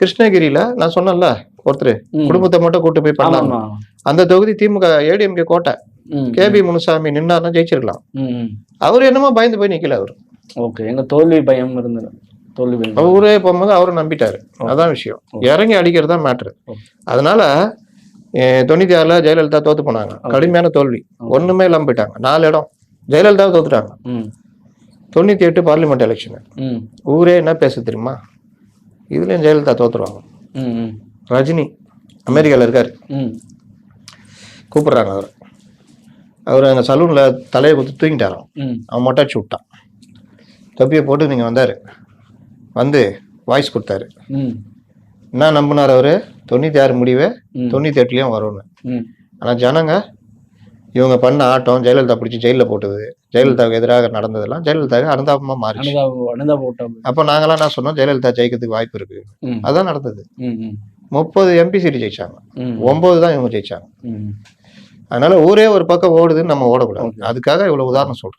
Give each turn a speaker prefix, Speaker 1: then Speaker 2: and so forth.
Speaker 1: கிருஷ்ணகிரியில நான் சொன்னேன்ல ஒருத்தர். குடும்பத்தை மட்டும் கூட்டு போய் பண்ணலாம். அந்த தொகுதி திமுக ஏடிஎம்கே கோட்டை கேபி முனுசாமி நின்னாருன்னா ஜெயிச்சிருக்கலாம். அவர் என்னமோ பயந்து போய் நிக்கல அவர்.
Speaker 2: ஓகே எங்க தோல்வி பயம் இருந்தது. தோல்வி பயம்.
Speaker 1: ஊரே போகும்போது அவரும் நம்பிட்டாரு. அதான் விஷயம். இறங்கி அடிக்கிறது தான் மேட்ரு. அதனால தொண்ணூத்தி ஆறுல ஜெயலலிதா தோத்து போனாங்க. கடுமையான தோல்வி. ஒண்ணுமே இல்லாம போயிட்டாங்க. நாலு இடம். ஜெயலலிதா தோத்துட்டாங்க. தொண்ணூத்தி எட்டு பார்லிமெண்ட் எலெக்ஷன் ஊரே என்ன பேச தெரியுமா? இதுலயும் ஜெயலலிதா தோத்துருவாங்க. ரஜினி அமெரிக்கால இருக்காரு. கூப்பிடுறாங்க அவர். அவர் அந்த சலூன்ல தலையை குத்து தூங்கிட்டாராம் அவன் மொட்டை அடிச்சு விட்டான். தொப்பியை போட்டு நீங்க வந்தாரு. வந்து வாய்ஸ் கொடுத்தாரு. என்ன நம்பினார் அவரு? தொண்ணூத்தி ஆறு முடிவே
Speaker 2: ம்.
Speaker 1: தொண்ணூத்தி எட்டுலயும் வரும்னு.
Speaker 2: ம்.
Speaker 1: ஆனா ஜனங்க இவங்க பண்ண ஆட்டம் ஜெயலலிதா பிடிச்சி ஜெயில போட்டது. ஜெயலலிதாவுக்கு எதிராக நடந்ததெல்லாம் ஜெயலலிதாவுக்கு அனுதாபமா மாறிச்சு
Speaker 2: அனுதா அனுதா போட்டா
Speaker 1: அப்போ நாங்களாம் என்ன சொன்னோம்? ஜெயலலிதா ஜெயிக்கிறதுக்கு வாய்ப்பு இருக்கு. அதான் நடந்தது. முப்பது எம்பி சீட்டு ஜெயிச்சாங்க. ஒன்பது தான் இவங்க ஜெயிச்சாங்க. அதனால ஊரே ஒரு பக்கம் ஓடுதுன்னு நம்ம ஓடக்கூடாது. அதுக்காக இவ்வளவு உதாரணம் சொல்றேன்.